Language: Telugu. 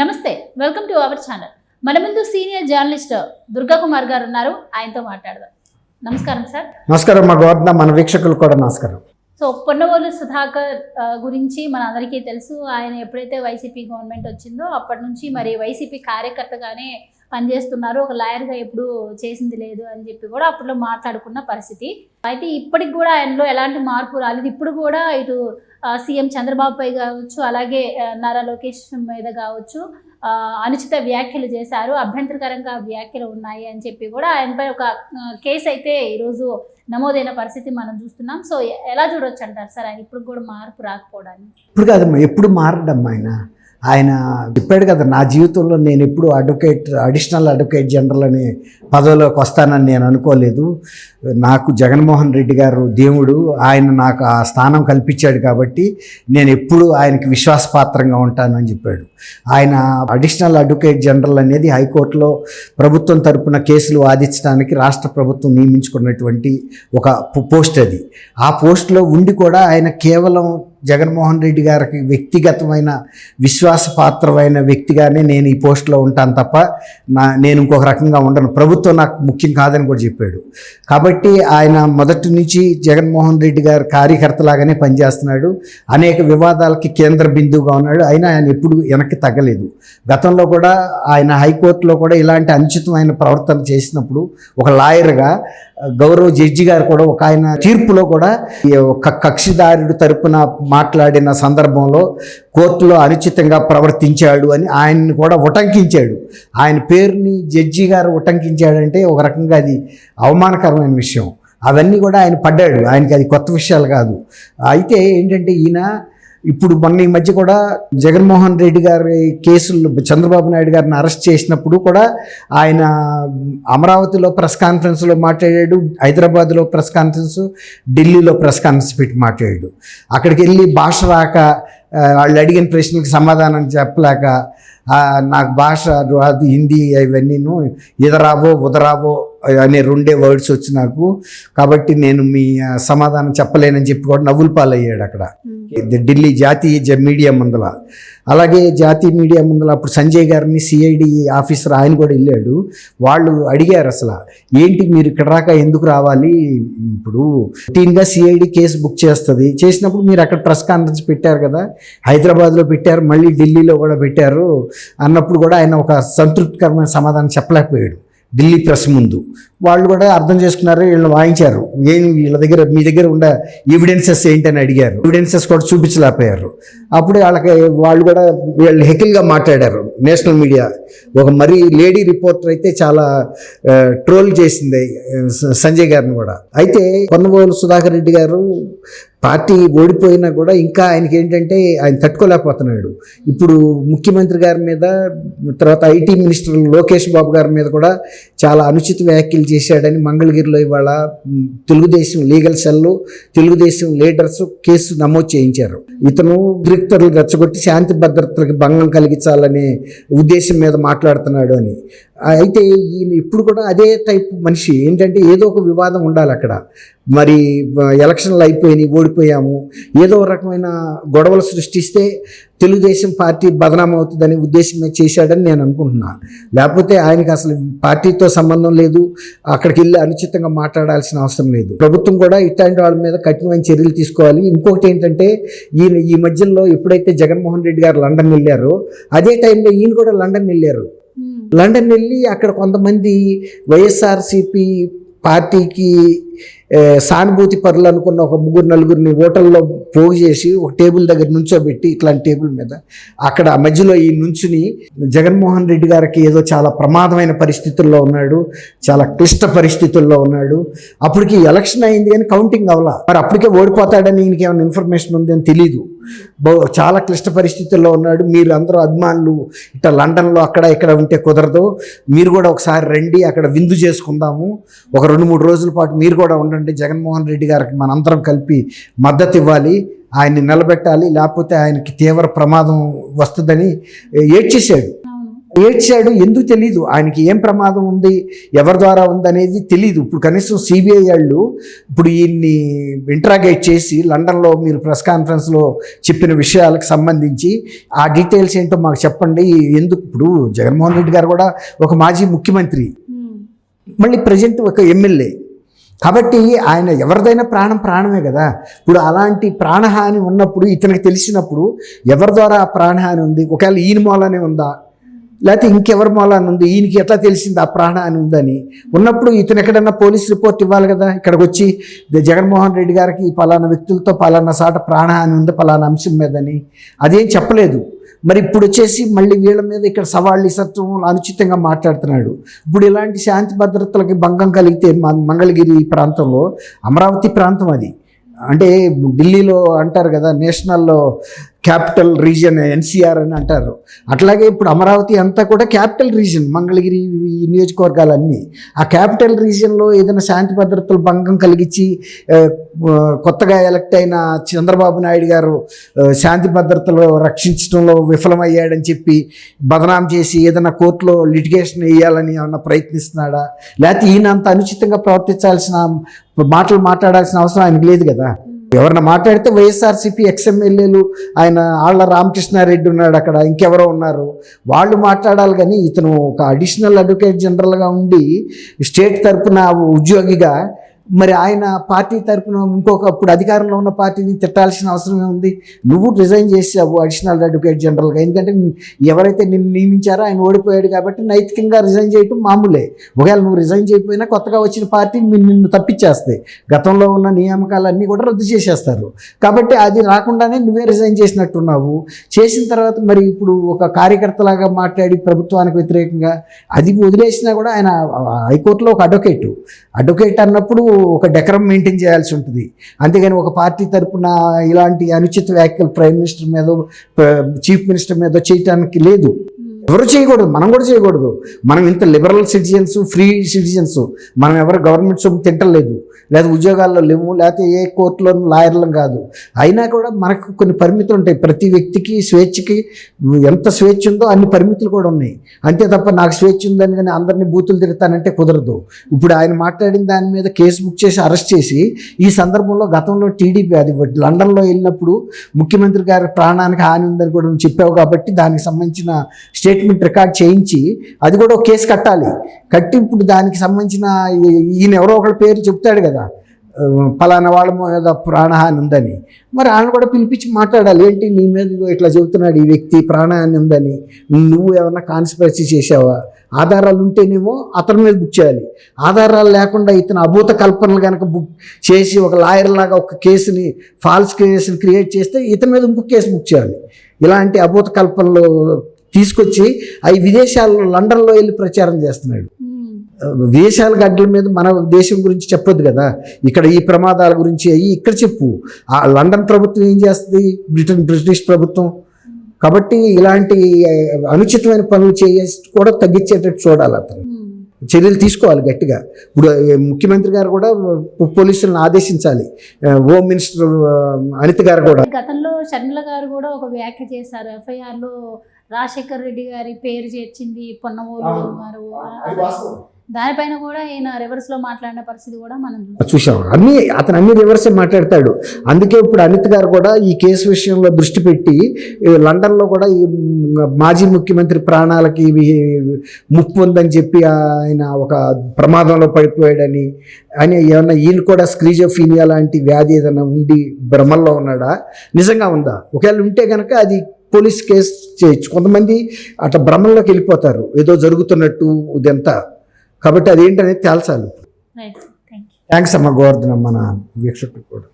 నమస్తే వెల్కమ్ టు అవర్ ఛానల్. మన ముందు సీనియర్ జర్నలిస్ట్ దుర్గా కుమార్ గారు ఉన్నారు ఆయనతో మాట్లాడదాం. నమస్కారం సార్. నమస్కారం మా గోవర్ధన మన వీక్షకులు కూడా నమస్కారం. సో పొన్నవోలు సుధాకర్ గురించి మన అందరికీ తెలుసు. ఆయన ఎప్పుడైతే వైసీపీ గవర్నమెంట్ వచ్చిందో అప్పటి నుంచి మరి వైసీపీ కార్యకర్తగానే పనిచేస్తున్నారు ఒక లాయర్గా ఎప్పుడు చేసింది లేదు అని చెప్పి కూడా అప్పట్లో మాట్లాడుకున్న పరిస్థితి. అయితే ఇప్పటికి కూడా ఆయనలో ఎలాంటి మార్పు రాలేదు. ఇప్పుడు కూడా ఇటు సీఎం చంద్రబాబుపై కావచ్చు అలాగే నారా లోకేష్ మీద కావచ్చు అనుచిత వ్యాఖ్యలు చేశారు అభ్యంతరకరంగా వ్యాఖ్యలు ఉన్నాయి అని చెప్పి కూడా ఆయనపై ఒక కేసు అయితే ఈరోజు నమోదైన పరిస్థితి మనం చూస్తున్నాం. సో ఎలా చూడొచ్చు అంటారు సార్? ఆయన ఇప్పుడు కూడా మార్పు రాకపోవడానికి. ఇప్పుడు కాదమ్మా ఎప్పుడు మారడమ్మా ఆయన? ఆయన చెప్పాడు కదా నా జీవితంలో నేను ఎప్పుడు అడ్వకేట్ అడిషనల్ అడ్వకేట్ జనరల్ అనే పదవిలోకి వస్తానని నేను అనుకోలేదు. నాకు జగన్మోహన్ రెడ్డి గారు దేవుడు ఆయన నాకు ఆ స్థానం కల్పించాడు కాబట్టి నేను ఎప్పుడు ఆయనకి విశ్వాసపాత్రంగా ఉంటానని చెప్పాడు. ఆయన అడిషనల్ అడ్వకేట్ జనరల్ అనేది హైకోర్టులో ప్రభుత్వం తరపున కేసులు వాదించడానికి రాష్ట్ర ప్రభుత్వం నియమించుకున్నటువంటి ఒక పోస్ట్ అది. ఆ పోస్ట్లో ఉండి కూడా ఆయన కేవలం జగన్మోహన్ రెడ్డి గారికి వ్యక్తిగతమైన విశ్వాసపాత్రమైన వ్యక్తిగానే నేను ఈ పోస్ట్లో ఉంటాను తప్ప నా నేను ఇంకొక రకంగా ఉండను. ప్రభుత్వం నాకు ముఖ్యం కాదని కూడా చెప్పాడు. కాబట్టి ఆయన మొదటి నుంచి జగన్మోహన్ రెడ్డి గారు కార్యకర్తలాగానే పనిచేస్తున్నాడు. అనేక వివాదాలకి కేంద్ర బిందువుగా ఉన్నాడు. అయినా ఆయన ఎప్పుడు వెనక్కి తగ్గలేదు. గతంలో కూడా ఆయన హైకోర్టులో కూడా ఇలాంటి అనుచితమైన ప్రవర్తన చేసినప్పుడు ఒక లాయర్గా గౌరవ జడ్జి గారు కూడా ఒక ఆయన తీర్పులో కూడా ఈ ఒక కక్షిదారుడు తరపున మాట్లాడిన సందర్భంలో కోర్టులో అనుచితంగా ప్రవర్తించాడు అని ఆయన్ని కూడా ఉటంకించాడు. ఆయన పేరుని జడ్జి గారు ఉటంకించాడంటే ఒక రకంగా అది అవమానకరమైన విషయం. అవన్నీ కూడా ఆయన పడ్డాడు. ఆయనకి అది కొత్త విషయాలు కాదు. అయితే ఏంటంటే ఈయన ఇప్పుడు మొన్న ఈ మధ్య కూడా జగన్మోహన్ రెడ్డి గారి కేసులు చంద్రబాబు నాయుడు గారిని అరెస్ట్ చేసినప్పుడు కూడా ఆయన అమరావతిలో ప్రెస్ కాన్ఫరెన్స్లో మాట్లాడాడు హైదరాబాద్లో ప్రెస్ కాన్ఫరెన్స్ ఢిల్లీలో ప్రెస్ కాన్ఫరెన్స్ పెట్టి మాట్లాడాడు. అక్కడికి వెళ్ళి భాష రాక వాళ్ళు అడిగిన ప్రశ్నలకు సమాధానం చెప్పలేక నాకు భాష అది హిందీ ఇవన్నీను ఇదరావో ఉదరావో అనే రెండే వర్డ్స్ వచ్చి నాకు. కాబట్టి నేను మీ సమాధానం చెప్పలేనని చెప్పి కూడా నవ్వుల పాలయ్యాడు అక్కడ. ఇది ఢిల్లీ జాతీయ జ- మీడియా ముందల. అలాగే జాతీయ మీడియా ముందల అప్పుడు సంజయ్ గారిని సిఐడి ఆఫీసర్ ఆయన కూడా వెళ్ళాడు. వాళ్ళు అడిగారు అసలు ఏంటి మీరు ఇక్కడ రాక ఎందుకు రావాలి? ఇప్పుడు రొటీన్గా సిఐడి కేసు బుక్ చేస్తుంది. చేసినప్పుడు మీరు అక్కడ ప్రెస్ కాన్ఫరెన్స్ పెట్టారు కదా హైదరాబాద్లో పెట్టారు మళ్ళీ ఢిల్లీలో కూడా పెట్టారు అన్నప్పుడు కూడా ఆయన ఒక సంతృప్తికరమైన సమాధానం చెప్పలేకపోయాడు. ఢిల్లీ ప్రెస్ ముందు. వాళ్ళు కూడా అర్థం చేసుకున్నారు వీళ్ళు వాయించారు. ఏం వీళ్ళ దగ్గర మీ దగ్గర ఉన్న ఎవిడెన్సెస్ ఏంటని అడిగారు. ఎవిడెన్సెస్ కూడా చూపించలేకపోయారు. అప్పుడు వాళ్ళకి వాళ్ళు కూడా వీళ్ళు హెకిల్గా మాట్లాడారు. నేషనల్ మీడియా ఒక మరీ లేడీ రిపోర్టర్ అయితే చాలా ట్రోల్ చేసింది సంజయ్ గారిని కూడా. అయితే కొన్నబోలు సుధాకర్ రెడ్డి గారు పార్టీ ఓడిపోయినా కూడా ఇంకా ఆయనకి ఏంటంటే ఆయన తట్టుకోలేకపోతున్నాడు. ఇప్పుడు ముఖ్యమంత్రి గారి మీద తర్వాత ఐటీ మినిస్టర్ లోకేష్ బాబు గారి మీద కూడా చాలా అనుచిత వ్యాఖ్యలు చేశాడని మంగళగిరిలో ఇవాళ Telugu Desam legal cell Telugu Desam leaders case నమోదు చేయించారు. ఇతను ఉద్రిక్తలు రెచ్చగొట్టి శాంతి భద్రతలకు భంగం కలిగించాలనే ఉద్దేశం మీద మాట్లాడుతున్నాడు అని. అయితే ఈయన ఇప్పుడు కూడా అదే టైప్ మనిషి ఏంటంటే ఏదో ఒక వివాదం ఉండాలి అక్కడ. మరి ఎలక్షన్లు అయిపోయినాయి ఓడిపోయాము ఏదో రకమైన గొడవలు సృష్టిస్తే తెలుగుదేశం పార్టీ బదనాం అవుతుందనే ఉద్దేశం మీద చేశాడని నేను అనుకుంటున్నా. లేకపోతే ఆయనకి అసలు పార్టీతో సంబంధం లేదు అక్కడికి వెళ్ళి అనుచితంగా మాట్లాడాల్సిన అవసరం లేదు. ప్రభుత్వం కూడా ఇట్లాంటి వాళ్ళ మీద కఠినమైన చర్యలు తీసుకోవాలి. ఇంకొకటి ఏంటంటే ఈయన ఈ మధ్యలో ఎప్పుడైతే జగన్మోహన్ రెడ్డి గారు లండన్ వెళ్ళారో అదే టైంలో ఈయన కూడా లండన్ వెళ్ళారు. ఉమ్, లండన్ వెళ్ళి అక్కడ కొంతమంది వైఎస్ఆర్సిపి పార్టీకి సానుభూతి పరులు అనుకున్న ఒక ముగ్గురు నలుగురిని హోటల్లో పోగు చేసి ఒక టేబుల్ దగ్గర నుంచోబెట్టి ఇట్లాంటి టేబుల్ మీద అక్కడ మధ్యలో ఈ నుంచుని జగన్మోహన్ రెడ్డి గారికి ఏదో చాలా ప్రమాదమైన పరిస్థితుల్లో ఉన్నాడు చాలా క్లిష్ట పరిస్థితుల్లో ఉన్నాడు. అప్పటికి ఎలక్షన్ అయింది కానీ కౌంటింగ్ అవ్వాల. మరి అప్పటికే ఓడిపోతాడని ఈయనకి ఏమైనా ఇన్ఫర్మేషన్ ఉంది అని తెలియదు చాలా క్లిష్ట పరిస్థితుల్లో ఉన్నాడు. మీరు అందరూ అభిమానులు ఇట్లా లండన్లో అక్కడ ఇక్కడ ఉంటే కుదరదు. మీరు కూడా ఒకసారి రండి అక్కడ విందు చేసుకుందాము. ఒక రెండు మూడు రోజుల పాటు మీరు కూడా ఉండండి. జగన్మోహన్ రెడ్డి గారికి మనందరం కలిపి మద్దతు ఇవ్వాలి. ఆయన్ని నిలబెట్టాలి. లేకపోతే ఆయనకి తీవ్ర ప్రమాదం వస్తుందని ఏడ్చేసాడు ఏడ్చాడు ఎందుకు తెలీదు? ఆయనకి ఏం ప్రమాదం ఉంది? ఎవరి ద్వారా ఉంది అనేది తెలియదు ఇప్పుడు కనీసం సిబిఐ వాళ్ళు ఇప్పుడు ఈయన్ని ఇంట్రాగేట్ చేసి లండన్లో మీరు ప్రెస్ కాన్ఫరెన్స్లో చెప్పిన విషయాలకు సంబంధించి ఆ డీటెయిల్స్ ఏంటో మాకు చెప్పండి. ఎందుకు? ఇప్పుడు జగన్మోహన్ రెడ్డి గారు కూడా ఒక మాజీ ముఖ్యమంత్రి. మళ్ళీ ప్రజెంట్ ఒక ఎమ్మెల్యే. కాబట్టి ఆయన ఎవరిదైనా ప్రాణం ప్రాణమే కదా. ఇప్పుడు అలాంటి ప్రాణహాని ఉన్నప్పుడు ఇతనికి తెలిసినప్పుడు ఎవరి ద్వారా ఆ ప్రాణహాని ఉంది? ఒకవేళ ఈయన మూలనే ఉందా? లేకపోతే ఇంకెవరి మూలాన్ని ఉంది? ఈయనకి ఎట్లా తెలిసింది ఆ ప్రాణ అని ఉందని? ఉన్నప్పుడు ఇతను ఎక్కడన్నా పోలీస్ రిపోర్ట్ ఇవ్వాలి కదా? ఇక్కడికి వచ్చి జగన్మోహన్ రెడ్డి గారికి పలానా వ్యక్తులతో పలానా సాట ప్రాణ అని ఉంది పలానా అంశం మీదని. అదేం చెప్పలేదు. మరి ఇప్పుడు వచ్చేసి మళ్ళీ వీళ్ళ మీద ఇక్కడ సవాళ్ళు సత్వం అనుచితంగా మాట్లాడుతున్నాడు. ఇప్పుడు ఇలాంటి శాంతి భద్రతలకి భంగం కలిగితే మంగళగిరి ప్రాంతంలో అమరావతి ప్రాంతం అది. అంటే ఢిల్లీలో అంటారు కదా నేషనల్లో క్యాపిటల్ రీజియన్ ఎన్సీఆర్ అని అంటారు. అట్లాగే ఇప్పుడు అమరావతి అంతా కూడా క్యాపిటల్ రీజియన్ మంగళగిరి ఈ నియోజకవర్గాలన్నీ. ఆ క్యాపిటల్ రీజియన్లో ఏదైనా శాంతి భద్రతలు భంగం కలిగించి కొత్తగా ఎలక్ట్ అయిన చంద్రబాబు నాయుడు గారు శాంతి భద్రతలు రక్షించడంలో విఫలమయ్యాడని చెప్పి బదనాం చేసి ఏదైనా కోర్టులో లిటిగేషన్ వేయాలని ఏమన్నా ప్రయత్నిస్తున్నాడా? లేకపోతే ఈయన అంత అనుచితంగా ప్రవర్తించాల్సిన మాటలు మాట్లాడాల్సిన అవసరం ఆయనకు లేదు కదా. ఎవరన్నా మాట్లాడితే వైఎస్ఆర్సీపీ ఎక్స్ఎమ్మెల్యేలు ఆయన ఆళ్ళ రామకృష్ణారెడ్డి ఉన్నాడు అక్కడ ఇంకెవరో ఉన్నారు. వాళ్ళు మాట్లాడాలి కానీ ఇతను ఒక అడిషనల్ అడ్వకేట్ జనరల్గా ఉండి స్టేట్ తరపున ఉద్యోగిగా మరి ఆయన పార్టీ తరపున ఇంకొక అప్పుడు అధికారంలో ఉన్న పార్టీని తిట్టాల్సిన అవసరం ఉంది నువ్వు రిజైన్ చేసావు అడిషనల్ అడ్వకేట్ జనరల్గా ఎందుకంటే ఎవరైతే నిన్ను నియమించారో ఆయన ఓడిపోయాడు కాబట్టి నైతికంగా రిజైన్ చేయటం మామూలే. ఒకవేళ నువ్వు రిజైన్ చేయకపోయినా కొత్తగా వచ్చిన పార్టీ నిన్ను నిన్ను తప్పించేస్తాయి. గతంలో ఉన్న నియామకాలన్నీ కూడా రద్దు చేసేస్తారు. కాబట్టి అది రాకుండానే నువ్వే రిజైన్ చేసినట్టున్నావు. చేసిన తర్వాత మరి ఇప్పుడు ఒక కార్యకర్తలాగా మాట్లాడి ప్రభుత్వానికి వ్యతిరేకంగా అది వదిలేసినా కూడా ఆయన హైకోర్టులో ఒక అడ్వకేటు అడ్వకేట్ అన్నప్పుడు ఒక డెకరం మెయింటైన్ చేయాల్సి ఉంటుంది. అంతేగాని ఒక పార్టీ తరపున ఇలాంటి అనుచిత వ్యాఖ్యలు ప్రైమ్ మినిస్టర్ మీద చీఫ్ మినిస్టర్ మీద చేయటానికి లేదు. ఉమ్, ఎవరు చేయకూడదు మనం కూడా చేయకూడదు. మనం ఇంత లిబరల్ సిటిజన్స్ ఫ్రీ సిటిజన్స్ మనం ఎవరు గవర్నమెంట్ సొమ్ము తింటలేదు. లేదా ఉద్యోగాల్లో లేవు లేకపోతే ఏ కోర్టులోనూ లాయర్లం కాదు. అయినా కూడా మనకు కొన్ని పరిమితులు ఉంటాయి. ప్రతి వ్యక్తికి స్వేచ్ఛకి ఎంత స్వేచ్ఛ ఉందో అన్ని పరిమితులు కూడా ఉన్నాయి. అంతే తప్ప నాకు స్వేచ్ఛ ఉందని కానీ అందరినీ బూతులు తిడతానంటే కుదరదు. ఇప్పుడు ఆయన మాట్లాడిన దాని మీద కేసు బుక్ చేసి అరెస్ట్ చేసి ఈ సందర్భంలో గతంలో టీడీపీ అది లండన్లో వెళ్ళినప్పుడు ముఖ్యమంత్రి గారి ప్రాణానికి హాని ఉందని కూడా నువ్వు చెప్పావు కాబట్టి దానికి సంబంధించిన స్టేట్మెంట్ రికార్డ్ చేయించి అది కూడా ఒక కేసు కట్టాలి. కట్టి ఇప్పుడు దానికి సంబంధించిన ఈయన ఎవరో ఒకళ్ళ పేరు చెప్తాడు కదా. కదా? పలానా వాళ్ళ మీద ప్రాణహాని ఉందని. మరి ఆయన కూడా పిలిపించి మాట్లాడాలి. ఏంటి నీ మీద ఇట్లా చెబుతున్నాడు ఈ వ్యక్తి ప్రాణహాని ఉందని. నువ్వు ఏమైనా కాన్స్పిరసీ చేసావా ఆధారాలు ఉంటేనేమో అతని మీద బుక్ చేయాలి. ఆధారాలు లేకుండా ఇతను అభూత కల్పనలు కనుక బుక్ చేసి ఒక లాయర్ లాగా ఒక కేసుని ఫాల్స్ కేసుని క్రియేట్ చేస్తే ఇతని మీద ఇంకొక కేసు బుక్ చేయాలి. ఇలాంటి అభూత కల్పనలు తీసుకొచ్చి అవి విదేశాల్లో లండన్లో వెళ్ళి ప్రచారం చేస్తున్నాడు. విదేశాల గడ్డల మీద మన దేశం గురించి చెప్పొద్దు కదా. ఇక్కడ ఈ ప్రమాదాల గురించి అయ్యి ఇక్కడ చెప్పు. ఆ లండన్ ప్రభుత్వం ఏం చేస్తుంది? బ్రిటన్ బ్రిటిష్ ప్రభుత్వం. కాబట్టి ఇలాంటి అనుచితమైన పనులు చేసి కూడా తగ్గించేటట్టు చూడాలి అతను. ఉమ్. చర్యలు తీసుకోవాలి గట్టిగా. ఇప్పుడు ముఖ్యమంత్రి గారు కూడా పోలీసులను ఆదేశించాలి. హోమ్ మినిస్టర్ అనిత గారు కూడా. గతంలో షర్మిల గారు కూడా ఒక వ్యాఖ్య చేశారు. ఎఫ్ఐఆర్లో రాజశేఖర్ రెడ్డి గారి పేరు చేర్చింది పొన్నమూరు. గారు. దానిపైన కూడా ఈయన రివర్స్లో మాట్లాడిన పరిస్థితి కూడా మనం చూసాం. అన్ని అతను అన్ని రివర్సే మాట్లాడతాడు. అందుకే ఇప్పుడు అనిత్ గారు కూడా ఈ కేసు విషయంలో దృష్టి పెట్టి లండన్ లండన్లో కూడా ఈ మాజీ ముఖ్యమంత్రి ప్రాణాలకి ముప్పు ఉందని చెప్పి ఆయన ఒక ప్రమాదంలో పడిపోయాడని అని ఏమన్నా ఈయన కూడా స్క్రీజోఫీనియా లాంటి వ్యాధి ఏదైనా ఉండి భ్రమల్లో ఉన్నాడా? నిజంగా ఉందా? ఒకవేళ ఉంటే కనుక అది పోలీస్ కేసు చేయొచ్చు కొంతమంది అట్లా భ్రమంలోకి వెళ్ళిపోతారు. ఏదో జరుగుతున్నట్టు ఇదంతా. కాబట్టి అదేంటనేది తేల్చాలి. థ్యాంక్స్ అమ్మ గోవర్ధన్ మన వీక్షకులు కూడా.